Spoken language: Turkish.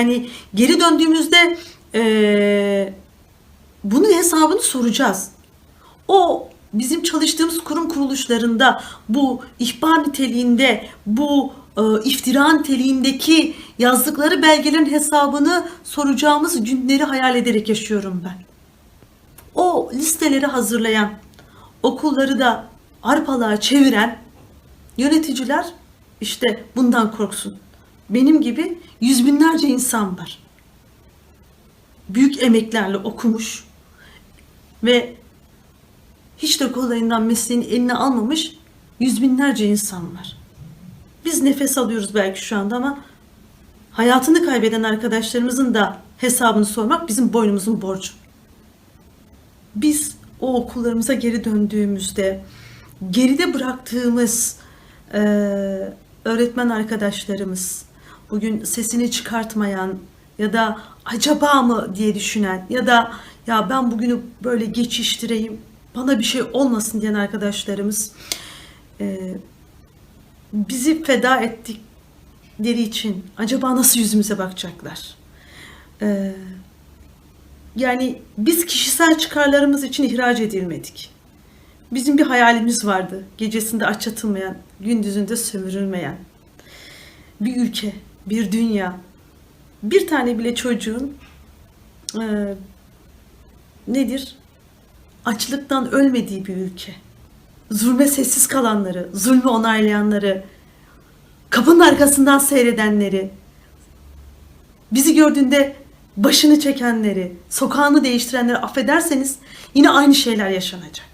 Yani geri döndüğümüzde eee bunun hesabını soracağız. O bizim çalıştığımız kurum kuruluşlarında bu ihbar niteliğinde, bu e, iftira niteliğindeki yazdıkları belgelerin hesabını soracağımız günleri hayal ederek yaşıyorum ben. O listeleri hazırlayan, okulları da arpalığa çeviren yöneticiler işte bundan korksun. Benim gibi yüz binlerce insan var. Büyük emeklerle okumuş ve hiç de kolayından mesleğini eline almamış yüz binlerce insan var. Biz nefes alıyoruz belki şu anda ama hayatını kaybeden arkadaşlarımızın da hesabını sormak bizim boynumuzun borcu. Biz o okullarımıza geri döndüğümüzde geride bıraktığımız eee, öğretmen arkadaşlarımız, bugün sesini çıkartmayan ya da acaba mı diye düşünen ya da ya ben bugünü böyle geçiştireyim bana bir şey olmasın diyen arkadaşlarımız eee, bizi feda ettikleri için acaba nasıl yüzümüze bakacaklar? Eee, yani biz kişisel çıkarlarımız için ihraç edilmedik. Bizim bir hayalimiz vardı. Gecesinde aç yatılmayan, gündüzünde sömürülmeyen. Bir ülke, bir dünya. Bir tane bile çocuğun eee, nedir? Açlıktan ölmediği bir ülke. Zulme sessiz kalanları, zulmü onaylayanları, kapının arkasından seyredenleri, bizi gördüğünde başını çekenleri, sokağını değiştirenleri affederseniz yine aynı şeyler yaşanacak.